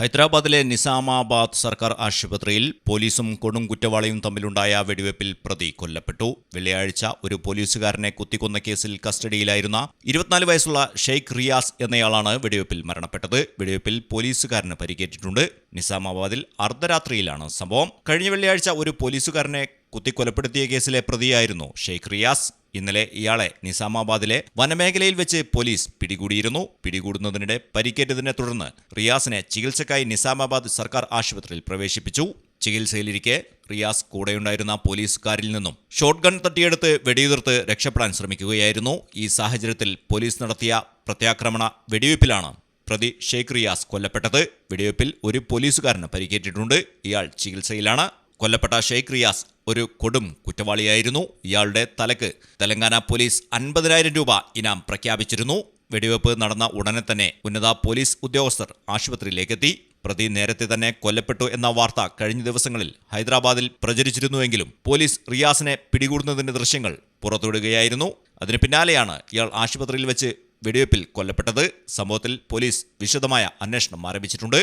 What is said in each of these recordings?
ഹൈദരാബാദിലെ നിസാമാബാദ് സർക്കാർ ആശുപത്രിയിൽ പോലീസും കൊടും കുറ്റവാളിയും തമ്മിലുണ്ടായ വെടിവെപ്പിൽ പ്രതി കൊല്ലപ്പെട്ടു. വെള്ളിയാഴ്ച ഒരു പോലീസുകാരനെ കുത്തിക്കൊന്ന കേസിൽ കസ്റ്റഡിയിലായിരുന്ന ഇരുപത്തിനാല് വയസ്സുള്ള ഷെയ്ഖ് റിയാസ് എന്നയാളാണ് വെടിവെപ്പിൽ മരണപ്പെട്ടത്. വെടിവെപ്പിൽ പോലീസുകാരന് പരിക്കേറ്റിട്ടുണ്ട്. നിസാമാബാദിൽ അർദ്ധരാത്രിയിലാണ് സംഭവം. കഴിഞ്ഞ വെള്ളിയാഴ്ച ഒരു പോലീസുകാരനെ കുത്തിക്കൊലപ്പെടുത്തിയ കേസിലെ പ്രതിയായിരുന്നു ഷെയ്ഖ് റിയാസ്. ഇന്നലെ ഇയാളെ നിസാമാബാദിലെ വനമേഖലയിൽ വെച്ച് പോലീസ് പിടികൂടിയിരുന്നു. പിടികൂടുന്നതിനിടെ പരിക്കേറ്റതിനെ തുടർന്ന് റിയാസിനെ ചികിത്സക്കായി നിസാമാബാദ് സർക്കാർ ആശുപത്രിയിൽ പ്രവേശിപ്പിച്ചു. ചികിത്സയിലിരിക്കെ റിയാസ് കൂടെയുണ്ടായിരുന്ന പോലീസുകാരിൽ നിന്നും ഷോട്ട് ഗൺ തട്ടിയെടുത്ത് വെടിയുതിർത്ത് രക്ഷപ്പെടാൻ ശ്രമിക്കുകയായിരുന്നു. ഈ സാഹചര്യത്തിൽ പോലീസ് നടത്തിയ പ്രത്യാക്രമണ വെടിവയ്പ്പിലാണ് പ്രതി ഷെയ്ഖ് റിയാസ് കൊല്ലപ്പെട്ടത്. വെടിവയ്പ്പിൽ ഒരു പോലീസുകാരന് പരിക്കേറ്റിട്ടുണ്ട്. ഇയാൾ ചികിത്സയിലാണ്. കൊല്ലപ്പെട്ട ഷെയ്ഖ് റിയാസ് ഒരു കൊടും കുറ്റവാളിയായിരുന്നു. ഇയാളുടെ തലക്ക് തെലങ്കാന പോലീസ് അൻപതിനായിരം രൂപ ഇനാം പ്രഖ്യാപിച്ചിരുന്നു. വെടിവെപ്പ് നടന്ന ഉടനെ തന്നെ ഉന്നത പോലീസ് ഉദ്യോഗസ്ഥർ ആശുപത്രിയിലേക്കെത്തി. പ്രതി നേരത്തെ തന്നെ കൊല്ലപ്പെട്ടു എന്ന വാർത്ത കഴിഞ്ഞ ദിവസങ്ങളിൽ ഹൈദരാബാദിൽ പ്രചരിച്ചിരുന്നുവെങ്കിലും പോലീസ് റിയാസിനെ പിടികൂടുന്നതിന്റെ ദൃശ്യങ്ങൾ പുറത്തുവിടുകയായിരുന്നു. അതിന് പിന്നാലെയാണ് ഇയാൾ ആശുപത്രിയിൽ വെച്ച് വെടിവെപ്പിൽ കൊല്ലപ്പെട്ടത്. സംഭവത്തിൽ പോലീസ് വിശദമായ അന്വേഷണം ആരംഭിച്ചിട്ടുണ്ട്.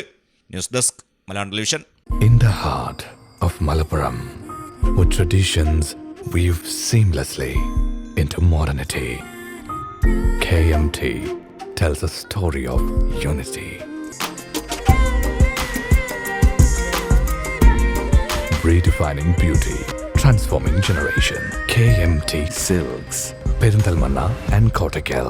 News desk Malayalam television. In the heart of Malappuram, with traditions weave seamlessly into modernity, KMT tells a story of unity. Redefining beauty, transforming generation. KMT Silks, Perintalmanna and Kottakkal.